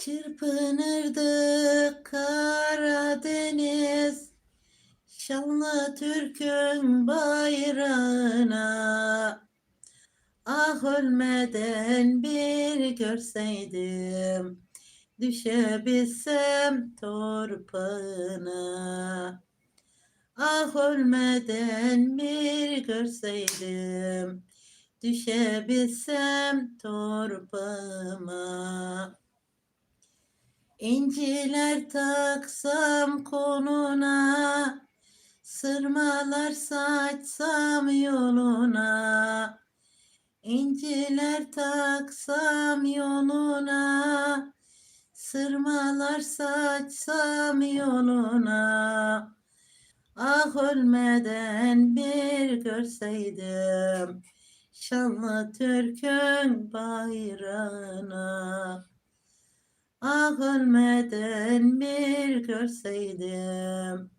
Çırpınırdı Karadeniz. Şanlı Türk'ün bayrağına. Ah ölmeden bir görseydim Düşebilsem torpağına. Ah ölmeden bir görseydim Düşebilsem torpağıma İnciler taksam konuna, sırmalar saçsam yoluna. İnciler taksam yoluna, sırmalar saçsam yoluna. Ah ölmeden bir görseydim, şanlı Türk'ün bayrağına. Ah ölmeden bir görseydim